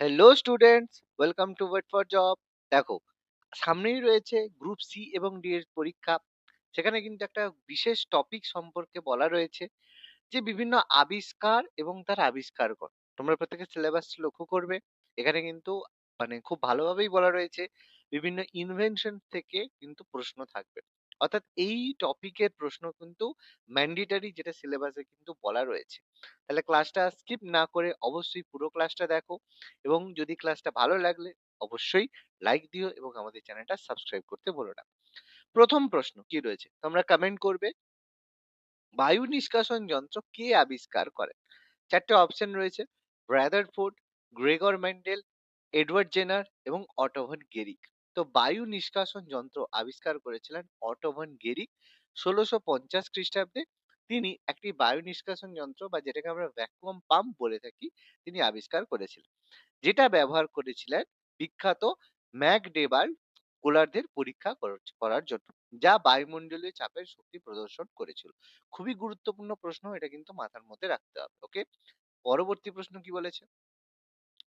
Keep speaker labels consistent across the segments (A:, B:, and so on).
A: Hello students welcome to wait for job দেখো, সামনেই রয়েছে গ্রুপ সি এবং ডি এর পরীক্ষা। সেখানে কিন্তু একটা বিশেষ টপিক সম্পর্কে বলা রয়েছে, যে বিভিন্ন আবিষ্কার এবং তার আবিষ্কার কর তোমরা প্রত্যেকে সিলেবাস লক্ষ্য করবে। এখানে কিন্তু মানে খুব ভালোভাবেই বলা রয়েছে, বিভিন্ন ইনভেনশন থেকে কিন্তু প্রশ্ন থাকবে। অর্থাৎ এই টপিকের প্রশ্ন কিন্তু ম্যান্ডেটারি যেটা সিলেবাসে কিন্তু বলা রয়েছে। তাহলে ক্লাসটা স্কিপ না করে অবশ্যই পুরো ক্লাসটা দেখো এবং যদি ক্লাসটা ভালো লাগলে অবশ্যই লাইক দিও এবং আমাদের চ্যানেলটা সাবস্ক্রাইব করতে ভুলো না। প্রথম প্রশ্ন কি রয়েছে? তোমরা কমেন্ট করবে, বায়ু নিষ্কাশন যন্ত্র কে আবিষ্কার করেন চারটে অপশন রয়েছে Rutherford Gregor Mendel Edward Jenner এবং অটোভন গেরিক তো বায়ু নিষ্কাশন যন্ত্র আবিষ্কার করেছিলেন অটোভন গেরি। ষোলোশো পঞ্চাশ খ্রিস্টাব্দে তিনি একটি বায়ু নিষ্কাশন যন্ত্র বা যেটাকে আমরা ভ্যাকুয়াম পাম্প বলে থাকি, তিনি আবিষ্কার করেছিলেন। যেটা ব্যবহার করেছিলেন বিখ্যাত ম্যাকডেবাল গোলার্ধের পরীক্ষা কর- করার জন্য, যা বায়ুমণ্ডলীয় চাপের শক্তি প্রদর্শন করেছিল। খুবই গুরুত্বপূর্ণ প্রশ্ন, এটা কিন্তু মাথার মধ্যে রাখতে হবে ওকে পরবর্তী প্রশ্ন কি বলেছে?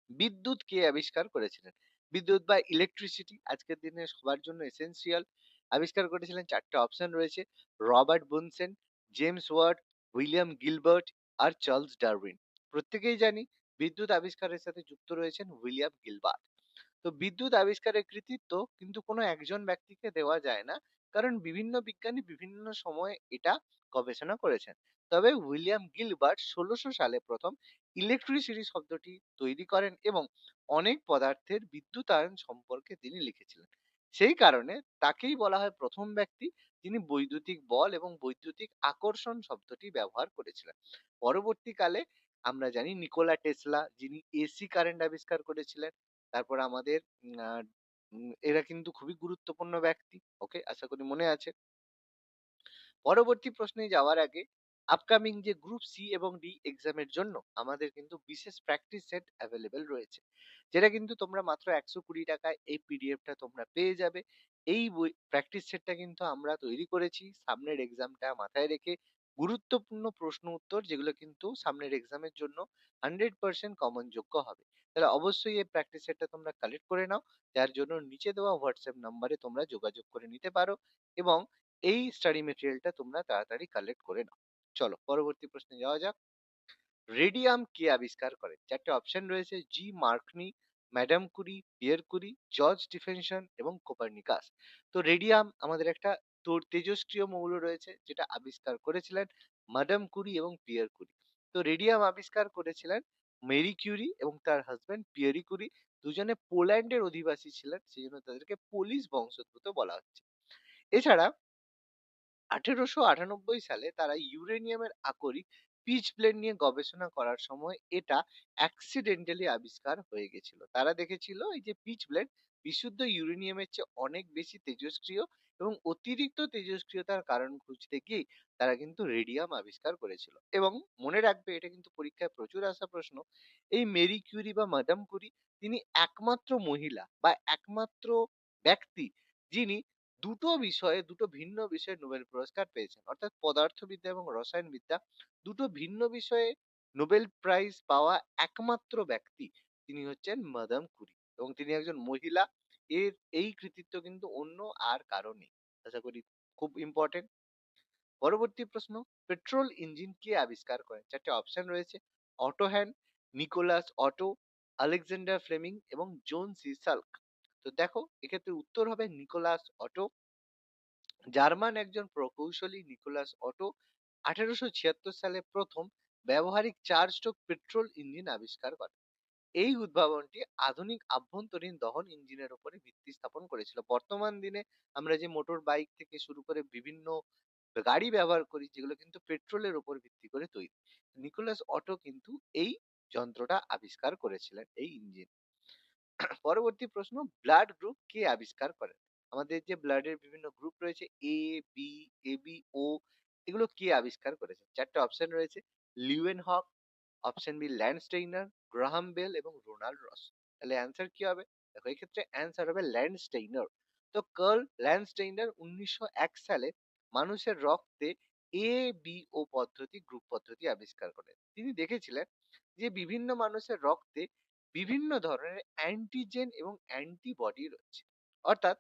A: বিদ্যুৎ কে আবিষ্কার করেছিলেন? বিদ্যুৎ বা ইলেকট্রিসিটি আজকের দিনে সবার জন্য এসেনশিয়াল আবিষ্কার করেছিলেন চারটে অপশন রয়েছে, Robert Bunsen, James Ward, William Gilbert আর চার্লস ডারউইন। প্রত্যেকেই জানি বিদ্যুৎ আবিষ্কারের সাথে যুক্ত রয়েছেন উইলিয়াম গিলবার্ট। তো বিদ্যুৎ আবিষ্কারের কৃতিত্ব কিন্তু কোনো একজন ব্যক্তিকে দেওয়া যায় না, কারণ বিভিন্ন বিজ্ঞানী বিভিন্ন সময়ে এটা গবেষণা করেছেন। তবে উইলিয়াম গিলবার্ট ষোলোশো সালে প্রথম ইলেকট্রিসিটি শব্দটি তৈরি করেন এবং অনেক পদার্থের বিদ্যুতায়ন সম্পর্কে তিনি লিখেছিলেন। সেই কারণে তাকেই বলা হয় প্রথম ব্যক্তি যিনি বৈদ্যুতিক বল এবং বৈদ্যুতিক আকর্ষণ শব্দটি ব্যবহার করেছিলেন। পরবর্তীকালে আমরা জানি নিকোলা টেসলা যিনি এসি কারেন্ট আবিষ্কার করেছিলেন। তারপর আমাদের এরা কিন্তু খুবই গুরুত্বপূর্ণ ব্যক্তি, ওকে? আশা করি মনে আছে। পরবর্তী প্রশ্নে যাওয়ার আগে আপকামিং যে গ্রুপ সি এবং ডি এক্সামের জন্য আমাদের কিন্তু বিশেষ প্র্যাকটিস সেট অ্যাভেলেবেল রয়েছে। যেটা কিন্তু তোমরা মাত্র একশো কুড়ি টাকায় এই পিডিএফটা তোমরা পেয়ে যাবে। এই বই প্র্যাকটিস সেটটা কিন্তু আমরা তৈরি করেছি। সামনের এক্সামটা মাথায় রেখে গুরুত্বপূর্ণ প্রশ্ন উত্তর যেগুলো কিন্তু সামনের এক্সামের জন্য হান্ড্রেড পার্সেন্ট কমন যোগ্য হবে। তাহলে অবশ্যই এই প্র্যাকটিস সেটটা তোমরা কালেক্ট করে নাও। যার জন্য নিচে দেওয়া হোয়াটসঅ্যাপ নাম্বারে তোমরা যোগাযোগ করে নিতে পারো এবং এই স্টাডি মেটেরিয়ালটা তোমরা তাড়াতাড়ি কালেক্ট করে নাও। চলো পরবর্তী প্রশ্নে যাওয়া যাক। রেডিয়াম কে আবিষ্কার করেন চারটে অপশন রয়েছে G Marconi, madam Curie, Pierre Curie, George Stephenson এবং কোপার্নিকাস। তো রেডিয়াম আমাদের একটা তেজস্ক্রিয় মৌল রয়েছে, যেটা আবিষ্কার করেছিলেন ম্যাডাম কুরি এবং পিয়ের কুরি। তো রেডিয়াম আবিষ্কার করেছিলেন মেরি কিউরি এবং তার হাজবেন্ড পিয়েরি কুরি। দুজনে পোল্যান্ডের অধিবাসী ছিলেন, সেই জন্য তাদেরকে পোলিশ বংশোদ্ভূত বলা হচ্ছে। এছাড়া আঠেরোশো আটানব্বই সালে তারা ইউরেনিয়ামের আকরিক পিচ ব্লেড নিয়ে গবেষণা করার সময় এটা অ্যাক্সিডেন্টালি আবিষ্কার হয়ে গেছিল। তারা দেখেছিল এই যে পিচ ব্লেড বিশুদ্ধ ইউরেনিয়ামের চেয়ে অনেক বেশি তেজস্ক্রিয় এবং অতিরিক্ত তেজস্ক্রিয়তার কারণ খুঁজতে গিয়ে তারা কিন্তু রেডিয়াম আবিষ্কার করেছিল। এবং মনে রাখবে এটা কিন্তু পরীক্ষায় প্রচুর আসা প্রশ্ন, এই মেরি কিউরি বা মাদাম কুরি তিনি একমাত্র মহিলা বা একমাত্র ব্যক্তি যিনি দুটো বিষয়ে, দুটো ভিন্ন বিষয়ে নোবেল পুরস্কার পেয়েছেন। অর্থাৎ পদার্থবিদ্যা এবং রসায়নবিদ্যা দুটো ভিন্ন বিষয়ে নোবেল প্রাইজ পাওয়া একমাত্র ব্যক্তি তিনি হচ্ছেন মাদাম কুরি এবং তিনি একজন মহিলা। এর এই কৃতিত্ব কিন্তু অন্য আর কারও নেই। আশা করি খুব ইম্পর্টেন্ট পরবর্তী প্রশ্ন, পেট্রোল ইঞ্জিন কে আবিষ্কার করেন? চারটে অপশন রয়েছে। Otto Hahn Nicolaus Otto, Alexander Fleming এবং জোন সি সাল্ক। তো দেখো, এক্ষেত্রে উত্তর হবে নিকোলাস অটো। জার্মান একজন প্রকৌশলী নিকোলাস অটো আঠারোশো ছিয়াত্তর সালে প্রথম ব্যবহারিক চার স্ট্রোক পেট্রোল ইঞ্জিন আবিষ্কার করেন এই উদ্ভাবনটি আধুনিক আভ্যন্তরীণ দহন ইঞ্জিনের উপরে ভিত্তি স্থাপন করেছিল। বর্তমান দিনে আমরা যে মোটর বাইক থেকে শুরু করে বিভিন্ন গাড়ি ব্যবহার করি, যেগুলো কিন্তু পেট্রোলের উপর ভিত্তি করে তৈরি। নিকোলাস অটো কিন্তু এই যন্ত্রটা আবিষ্কার করেছিলেন, এই ইঞ্জিন। পরবর্তী প্রশ্ন ব্লাড গ্রুপ কে আবিষ্কার করেন আমাদের যে ব্লাডের বিভিন্ন গ্রুপ রয়েছে এ বি এ বি ও এগুলো কে আবিষ্কার করেছে? চারটে অপশন রয়েছে Leeuwenhoek option B Landsteiner Graham Bell এবং রোনাল্ড রস তাহলে অ্যান্সার কি হবে? দেখো, এক্ষেত্রে অ্যান্সার হবে ল্যান্ডস্টেইনার তো কার্ল ল্যান্ডস্টেইনার উনিশশো এক সালে মানুষের রক্তে এ বি ও পদ্ধতি গ্রুপ পদ্ধতি আবিষ্কার করেন তিনি দেখেছিলেন যে বিভিন্ন মানুষের রক্তে বিভিন্ন ধরনের অ্যান্টিজেন এবং অ্যান্টিবডি রয়েছে। অর্থাৎ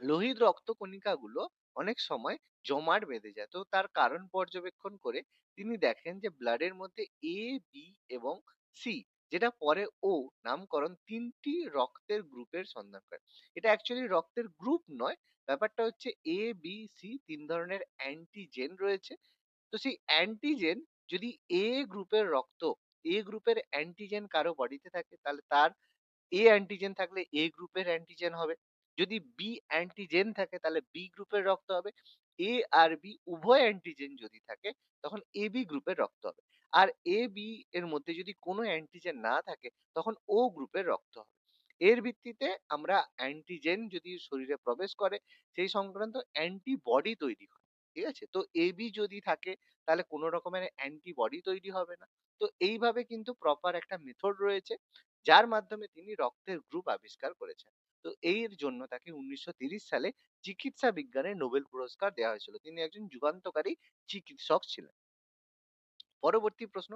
A: লোহিত রক্ত কণিকাগুলো অনেক সময় জমাট বেঁধে যায়। তো তার কারণ পর্যবেক্ষণ করে তিনি দেখেন যে ব্লাডের মধ্যে এ বি এবং সি যেটা পরে ও নামকরণ তিনটি রক্তের গ্রুপের সন্ধান করে। এটা অ্যাকচুয়ালি রক্তের গ্রুপ নয়, ব্যাপারটা হচ্ছে এ বি সি তিন ধরনের অ্যান্টিজেন রয়েছে। তো সেই অ্যান্টিজেন যদি এ গ্রুপের রক্ত এ গ্রুপের অ্যান্টিজেন কারও বডিতে থাকে, তাহলে তার এ অ্যান্টিজেন থাকলে এ গ্রুপের অ্যান্টিজেন হবে। যদি বি অ্যান্টিজেন থাকে, তাহলে বি গ্রুপের রক্ত হবে। এ আর বি উভয় অ্যান্টিজেন যদি থাকে, তখন এ বি গ্রুপের রক্ত হবে। আর এ বি এর মধ্যে যদি কোনো অ্যান্টিজেন না থাকে, তখন ও গ্রুপের রক্ত হবে। এর ভিত্তিতে আমরা অ্যান্টিজেন যদি শরীরে প্রবেশ করে, সেই সংক্রান্ত অ্যান্টিবডি তৈরি হয়, ঠিক আছে? তো এ বি যদি থাকে, তাহলে কোনো রকমের অ্যান্টিবডি তৈরি হবে না। তো এইভাবে কিন্তু প্রপার একটা মেথড রয়েছে, যার মাধ্যমে তিনি রক্তের গ্রুপ আবিষ্কার করেছেন। তো এর জন্য তাকে উনিশশো সালে চিকিৎসা বিজ্ঞানে নোবেল পুরস্কার দেওয়া হয়েছিল। তিনি একজন যুগান্তকারী চিকিৎসক ছিলেন। পরবর্তী প্রশ্ন,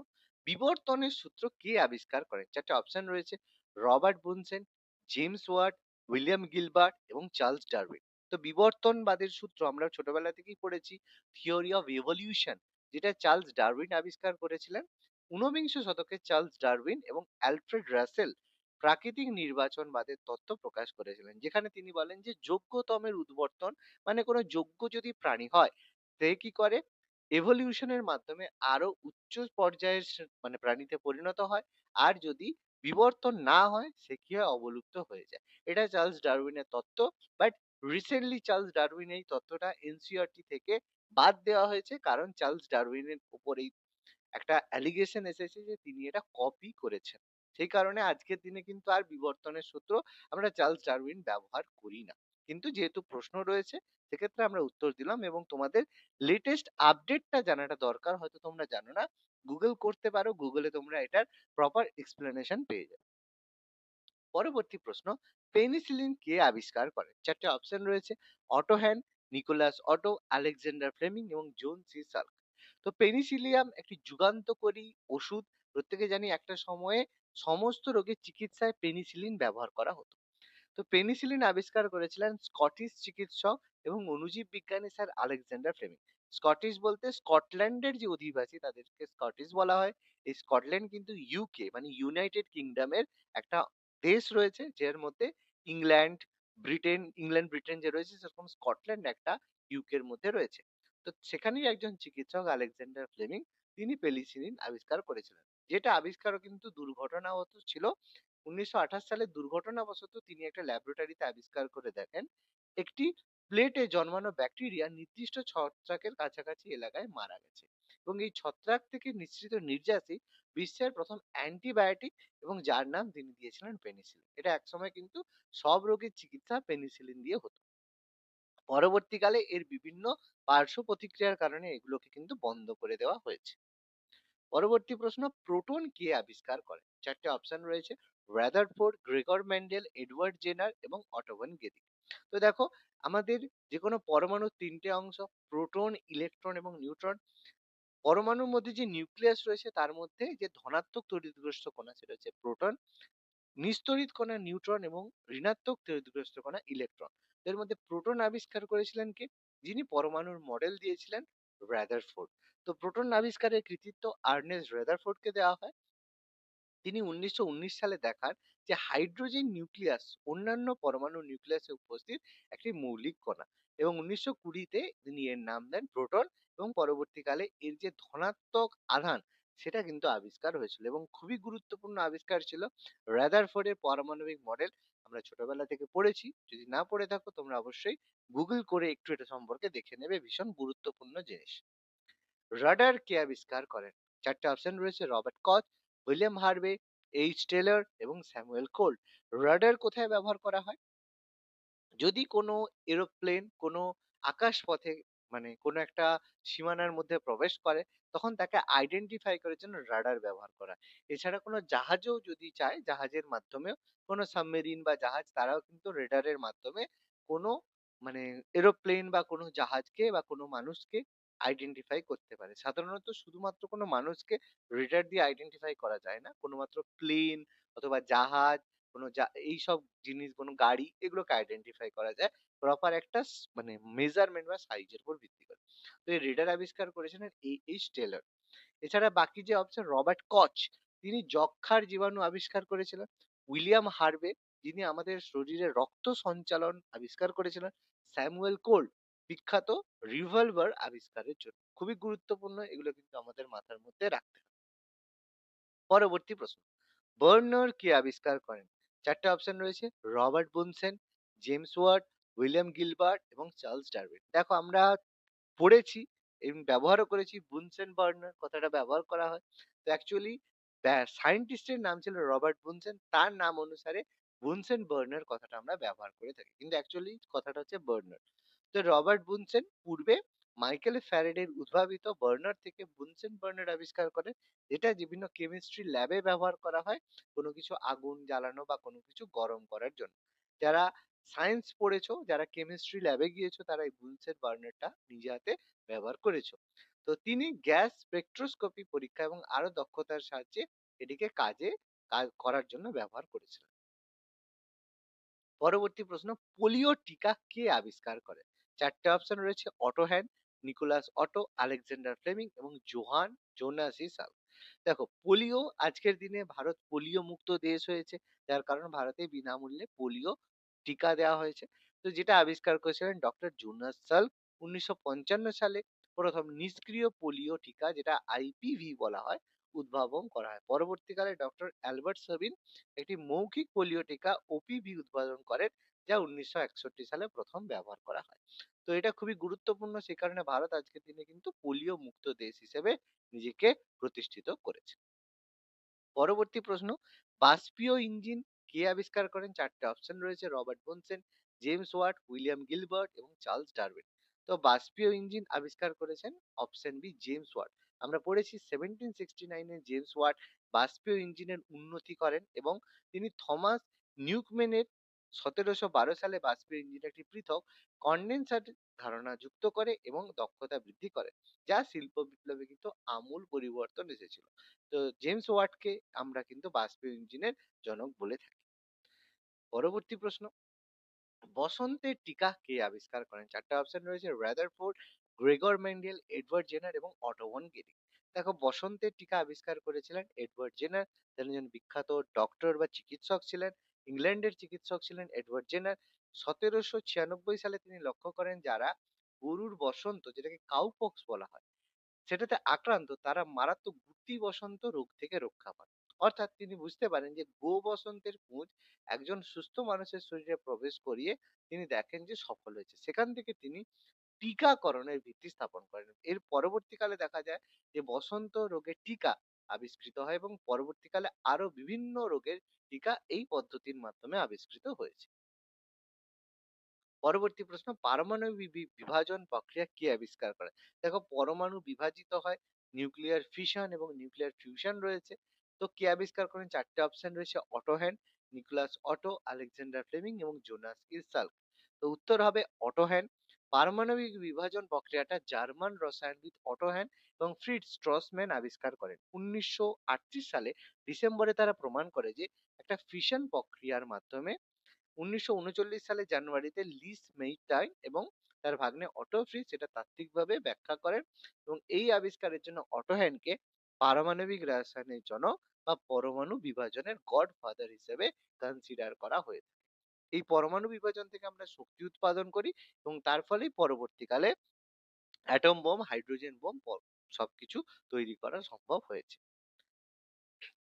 A: বিবর্তনের সূত্র কে আবিষ্কার করেন চারটে অপশন রয়েছে, Robert Bunsen, James Watt, William Gilbert এবং চার্লস ডারউইন। তো বিবর্তনবাদের সূত্র আমরা ছোটবেলা থেকেই পড়েছি, থিওরি অফ এভলিউশন, যেটা চার্লস ডারউইন আবিষ্কার করেছিলেন। ঊনবিংশ শতকে চার্লস ডারউইন এবং অ্যালফ্রেড রাসেল প্রাকৃতিক নির্বাচনবাদের তত্ত্ব প্রকাশ করেছিলেন। যেখানে তিনি বলেন যে, যোগ্যতমের উদ্বর্তন মানে কোনো যোগ্য যদি প্রাণী হয়, সে কি করে? এভলিউশনের মাধ্যমে আরও উচ্চ পর্যায়ের মানে প্রাণীতে পরিণত হয়। আর যদি বিবর্তন না হয়, সে কি হয়? অবলুপ্ত হয়ে যায়। এটা চার্লস ডারউইনের তত্ত্ব। বাট রিসেন্টলি চার্লস ডারউইন এই তত্ত্বটা এনসিআরটি থেকে বাদ দেওয়া হয়েছে। কারণ চার্লস ডারউইনের উপর এই একটা অ্যালিগেশন এসেছে যে, তিনি এটা কপি করেছেন। সেই কারণে আজকের দিনে কিন্তু আর বিবর্তনের সূত্র আমরা চার্লস ডারউইন ব্যবহার করি না। কিন্তু যেহেতু প্রশ্ন রয়েছে, সেক্ষেত্রে আমরা উত্তর দিলাম এবং তোমাদের লেটেস্ট আপডেটটা জানাটা দরকার, হয়তো তোমরা জানো না। গুগল করতে পারো গুগলে তোমরা এটার প্রপার এক্সপ্লেনেশন পেয়ে যাবে। পরবর্তী প্রশ্ন পেনিসিলিন কে আবিষ্কার করেন চারটে অপশন রয়েছে Otto Hahn Nicolaus Otto Alexander Fleming এবং জোন সি সাল্ক তো পেনিসিলিয়াম একটি যুগান্তকারী ওষুধ। প্রত্যেকে জানি একটা সময়ে সমস্ত রোগের চিকিৎসায় পেনিসিলিন ব্যবহার করা হতো। তো পেনিসিলিন আবিষ্কার করেছিলেন স্কটিশ চিকিৎসক এবং অণুজীব বিজ্ঞানী স্যার আলেকজান্ডার ফ্লেমিং। স্কটিশ বলতে স্কটল্যান্ডের যে অধিবাসী তাদেরকে স্কটিশ বলা হয়। এই স্কটল্যান্ড কিন্তু ইউকে মানে ইউনাইটেড কিংডমের একটা দেশ রয়েছে, যার মধ্যে ইংল্যান্ড ব্রিটেন ইংল্যান্ড ব্রিটেন যে রয়েছে সেরকম স্কটল্যান্ড একটা ইউকের মধ্যে রয়েছে। তো সেখানেই একজন চিকিৎসক আলেকজান্ডার ফ্লেমিং তিনি পেনিসিলিন আবিষ্কার করেছিলেন। যেটা আবিষ্কারও কিন্তু দুর্ঘটনাগত ছিল। উনিশশো আঠাশ সালে দুর্ঘটনাবশত তিনি একটা ল্যাবরেটরিতে আবিষ্কার করে দেখেন, একটি প্লেটে জন্মানো ব্যাকটেরিয়া নির্দিষ্ট ছত্রাকের কাছাকাছি এলাকায় মারা গেছে এবং এই ছত্রাক থেকে নিঃসৃত নির্যাসই বিশ্বের প্রথম অ্যান্টিবায়োটিক এবং যার নাম তিনি দিয়েছিলেন পেনিসিলিন। এটা একসময় কিন্তু সব রোগের চিকিৎসা পেনিসিলিন দিয়ে হতো। পরবর্তীকালে এর বিভিন্ন পার্শ্ব প্রতিক্রিয়ার কারণে এগুলোকে কিন্তু বন্ধ করে দেওয়া হয়েছে। পরবর্তী প্রশ্ন, প্রোটন কে আবিষ্কার করে? চারটে অপশন রয়েছে, Rutherford, Gregor Mendel, Edward Jenner এবং অটোভান গেদি তো দেখো, আমাদের যে কোনো পরমাণুর তিনটে অংশ, প্রোটন, ইলেকট্রন এবং নিউট্রন, পরমাণুর মধ্যে যে নিউক্লিয়াস রয়েছে, তার মধ্যে যে ধনাত্মক তড়িৎগ্রস্ত কণা সেটা হচ্ছে প্রোটন। নিস্তড়িত কণা নিউট্রন এবং ঋণাত্মক তড়িৎগ্রস্ত কণা ইলেকট্রন। এর মধ্যে প্রোটন আবিষ্কার করেছিলেন কে? যিনি পরমাণুর মডেল দিয়েছিলেন রাদারফোর্ড তো প্রোটন আবিষ্কারের কৃতিত্ব আর্নেস্ট রেদারফোর্ডকে দেওয়া হয়। তিনি উনিশশো উনিশ সালে দেখান যে হাইড্রোজেন নিউক্লিয়াস অন্যান্য পরমাণু নিউক্লিয়াসে উপস্থিত একটি মৌলিক কণা এবং উনিশশো কুড়িতে তিনি এর নাম দেন প্রোটন এবং পরবর্তীকালে এর যে ধনাত্মক আধান সেটা কিন্তু আবিষ্কার হয়েছিল এবং খুবই গুরুত্বপূর্ণ আবিষ্কার ছিল। রাদারফোর্ডের পারমাণবিক মডেল। আমরা ছোটবেলা থেকে পড়েছি। যদি না পড়ে থাকো, তোমরা অবশ্যই গুগল করে একটু এটা সম্পর্কে দেখে নেবে। ভীষণ গুরুত্বপূর্ণ জিনিস। রাডার কে আবিষ্কার করেন? চারটে অপশন রয়েছে, Robert Koch, William Harvey H Taylor এবং স্যামুয়েল কোল্ড। রাডার কোথায় ব্যবহার করা হয়? যদি কোনো এরোপ্লেন কোনো আকাশ পথে মানে কোনো একটা সীমানার মধ্যে প্রবেশ করে তখন তাকে আইডেন্টিফাই করার জন্য রাডার ব্যবহার করা। এছাড়া কোনো জাহাজেও যদি চায় জাহাজের মাধ্যমেও কোনো সাবমেরিন বা জাহাজ তারাও কিন্তু রেডারের মাধ্যমে কোনো মানে এরোপ্লেন বা কোনো জাহাজকে বা কোনো মানুষকে আইডেন্টিফাই করতে পারে সাধারণত শুধুমাত্র কোনো মানুষকে রেডার দিয়ে আইডেন্টিফাই করা যায় না কোনো মাত্র প্লেন অথবা জাহাজ, কোনো জা এইসব জিনিস কোনো গাড়ি এগুলোকে আইডেন্টিফাই করা যায় প্রপার একটা মানে মেজারমেন্ট বা সাইজের উপর ভিত্তি করে। তো এই রেডার আবিষ্কার করেছিলেন এ এইচ টেলর। এছাড়া বাকি যে অপশন রবার্ট কচ, তিনি যক্ষ্মার জীবাণু আবিষ্কার করেছিলেন। উইলিয়াম হার্ভে যিনি আমাদের শরীরে রক্ত সঞ্চালন আবিষ্কার করেছিলেন। স্যামুয়েল কোল্ড, বিখ্যাত রিভলভার আবিষ্কারের জন্য। খুবই গুরুত্বপূর্ণ, এগুলো কিন্তু আমাদের মাথার মধ্যে রাখতে হবে। পরবর্তী প্রশ্ন বার্নার কে আবিষ্কার করেন? ৪ টে অপশন রয়েছে Robert Bunsen, James Watt, William Gilbert এবং চার্লস ডারউইন। দেখো আমরা পড়েছি এবং ব্যবহারও করেছি বুনসেন বার্নার কথাটা ব্যবহার করা হয়। তো অ্যাকচুয়ালি সায়েন্টিস্টের নাম ছিল রবার্ট বুনসেন। তার নাম অনুসারে বুনসেন বার্নার কথাটা আমরা ব্যবহার করে থাকি। কিন্তু অ্যাকচুয়ালি কথাটা হচ্ছে বার্নার। তো রবার্ট বুনসেন পূর্বে মাইকেল ফ্যারাডের উদ্ভাবিত বার্নার থেকে বুনসেন বার্নার আবিষ্কার করেন। যেটা বিভিন্ন কেমিস্ট্রি ল্যাবে ব্যবহার করা হয় কোনো কিছু আগুন জ্বালানো বা কোনো কিছু গরম করার জন্য। যারা সায়েন্স পড়েছো, যারা কেমিস্ট্রি ল্যাবে গিয়েছো তারা এই বুনসেন বার্নারটা নিজে হাতে ব্যবহার করেছ। তো তিনি গ্যাস স্পেকট্রোস্কোপি পরীক্ষা এবং আরও দক্ষতার সাহায্যে এটিকে কাজে কাজ করার জন্য ব্যবহার করেছিলেন। পরবর্তী প্রশ্ন পোলিও টিকা কে আবিষ্কার করে? ৪ টে অপশন রয়েছে Otto Hahn, Nicolaus Otto, Alexander Fleming এবং জোহান জোনাসি সাল্ক। দেখো পোলিও আজকের দিনে ভারত পোলিও মুক্ত দেশ হয়েছে যার কারণে ভারতে বিনামূল্যে পোলিও টিকা দেওয়া হয়েছে। তো যেটা আবিষ্কার করেছিলেন ডক্টর জোনাস সাল্ক ১৯৫৫ সালে প্রথম নিষ্ক্রিয় পোলিও টিকা যেটা আইপিভি বলা হয় উদ্ভাবন করা হয়। পরবর্তীকালে ডক্টর অ্যালবার্ট সাবিন একটি মৌখিক পোলিও টিকা ওপিভি উদ্ভাবন করেন যা ১৯৬১ সালে প্রথম ব্যবহার করা হয়। তো এটা খুবই গুরুত্বপূর্ণ সে কারণে ভারত আজকের দিনে কিন্তু পোলিও মুক্ত দেশ হিসেবে নিজেকে প্রতিষ্ঠিত করেছে। পরবর্তী প্রশ্ন বাষ্পীয় ইঞ্জিন কে আবিষ্কার করেন? ৪ টে অপশন রয়েছে Robert Bunsen, James Watt, William Gilbert এবং চার্লস ডারউইন। তো বাষ্পীয় ইঞ্জিন আবিষ্কার করেছেন অপশন বি জেমস ওয়াট। আমরা পড়েছি 1769 এ জেমস ওয়াট বাষ্পীয় ইঞ্জিনের উন্নতি করেন এবং তিনি থমাস নিউকম্যানের ১৭১২ সালে বাষ্পীয় ইঞ্জিনের একটি পৃথক কনডেনসার ধারণা যুক্ত করে এবং দক্ষতা বৃদ্ধি করে যা শিল্প বিপ্লবে কিন্তু আমূল পরিবর্তন এসেছিল। তো জেমস ওয়াটকে আমরা কিন্তু বাষ্পীয় ইঞ্জিনের জনক বলে থাকি। পরবর্তী প্রশ্ন বসন্তের টিকা কে আবিষ্কার করেন? ৪ টে অপশন রয়েছে Rutherford, Gregor Mendel, Edward Jenner এবং অটো ভন গেরিং। দেখো বসন্তের টিকা আবিষ্কার করেছিলেন এডওয়ার্ড জেনার। তিনি একজন বিখ্যাত ডক্টর বা চিকিৎসক ছিলেন। ইংল্যান্ডের চিকিৎসক ছিলেন এডওয়ার্ড জেনার। ১৭৯৬ সালে তিনি লক্ষ্য করেন যারা গরুর বসন্ত, যেটাকে কাউপক্স বলা হয়, সেটাতে আক্রান্ত, তারা মারাত্মক গুটি বসন্ত রোগ থেকে রক্ষা পান। অর্থাৎ তিনি বুঝতে পারেন যে গো বসন্তের পুঁজ একজন সুস্থ মানুষের শরীরে প্রবেশ করিয়ে তিনি দেখেন যে সফল হয়েছে। সেখান থেকে তিনি টিকাকরণের ভিত্তি স্থাপন করেন। এর পরবর্তীকালে দেখা যায় যে বসন্ত রোগের টিকা আবিষ্কৃত হয় এবং পরবর্তীকালে আরও বিভিন্ন রোগের টিকা এই পদ্ধতির মাধ্যমে আবিষ্কৃত হয়েছে। পরবর্তী প্রশ্ন পারমাণবিক বিভাজন প্রক্রিয়া কে আবিষ্কার করে? দেখো পরমাণু বিভাজিত হয় নিউক্লিয়ার ফিশন এবং নিউক্লিয়ার ফিউশন রয়েছে। তো কে আবিষ্কার করেন? ৪ টে অপশন রয়েছে Otto Hahn, Nicolaus Otto, Alexander Fleming এবং জোনাস ইরসাল্ক। তো উত্তর হবে অটো হ্যান। পারমাণবিক বিভাজন প্রক্রিয়াটা জার্মান রসায়নবিদ অটো হ্যান এবং ফ্রিটজ স্ট্রসম্যান আবিষ্কার করেন। ১৯৩৮ সালে ডিসেম্বরে তারা প্রমাণ করে যে একটা ফিশন প্রক্রিয়ার মাধ্যমে ১৯৩৯ সালে জানুয়ারিতে লিস মেইটাইন এবং তার ভাগ্নে অটো ফ্রিজ সেটা তাত্ত্বিকভাবে ব্যাখ্যা করেন এবং এই আবিষ্কারের জন্য অটো হ্যানকে পারমাণবিক রসায়নের জনক বা পরমাণু বিভাজনের গডফাদার হিসেবে কনসিডার করা হয়ে। এই পরমাণু বিভাজন থেকে আমরা শক্তি উৎপাদন করি এবং তার ফলেই পরবর্তীকালে অ্যাটম বোম, হাইড্রোজেন বোম সবকিছু তৈরি করা সম্ভব হয়েছে।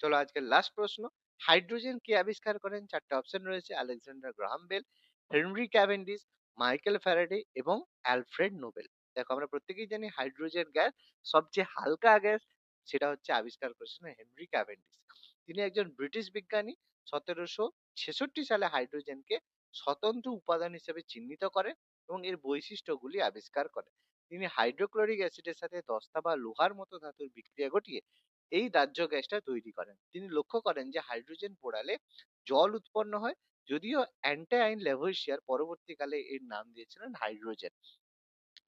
A: চলো আজকের লাস্ট প্রশ্ন হাইড্রোজেন কে আবিষ্কার করেন? ৪ টে অপশন রয়েছে Alexander Graham Bell, Henry Cavendish, Michael Faraday এবং অ্যালফ্রেড নোবেল। দেখো আমরা প্রত্যেকেই জানি হাইড্রোজেন গ্যাস সবচেয়ে হালকা গ্যাস সেটা হচ্ছে আবিষ্কার করেছিলেন হেনরি ক্যাভেন্ডিশ। তিনি একজন ব্রিটিশ বিজ্ঞানী ১৭৬৬ সালে হাইড্রোজেনকে স্বতন্ত্র উপাদান হিসেবে চিহ্নিত করেন এবং এর বৈশিষ্ট্যগুলি আবিষ্কার করেন। তিনি হাইড্রোক্লোরিক অ্যাসিডের সাথে দস্তা বা লোহার মতো ধাতুর বিক্রিয়া ঘটিয়ে এই দাহ্য গ্যাসটা তৈরি করেন। তিনি লক্ষ্য করেন যে হাইড্রোজেন পোড়ালে জল উৎপন্ন হয়, যদিও অ্যান্টাইন ল্যাভোইশিয়ার পরবর্তীকালে এর নাম দিয়েছিলেন হাইড্রোজেন।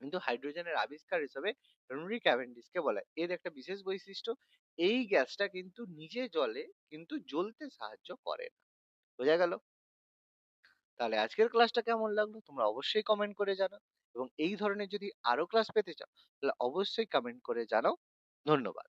A: কিন্তু হাইড্রোজেনের আবিষ্কার হিসেবে হেনরি ক্যাভেন্ডিশকে বলা হয়। এর একটা বিশেষ বৈশিষ্ট্য, এই গ্যাসটা কিন্তু নিজে জলে কিন্তু জ্বলতে সাহায্য করে না। বোঝা গেল? তাহলে আজকের ক্লাসটা কেমন লাগল? তোমরা অবশ্যই কমেন্ট করে জানাও। এবং এই ধরনের যদি আরও ক্লাস পেতে চাও, তাহলে অবশ্যই কমেন্ট করে জানাও। ধন্যবাদ।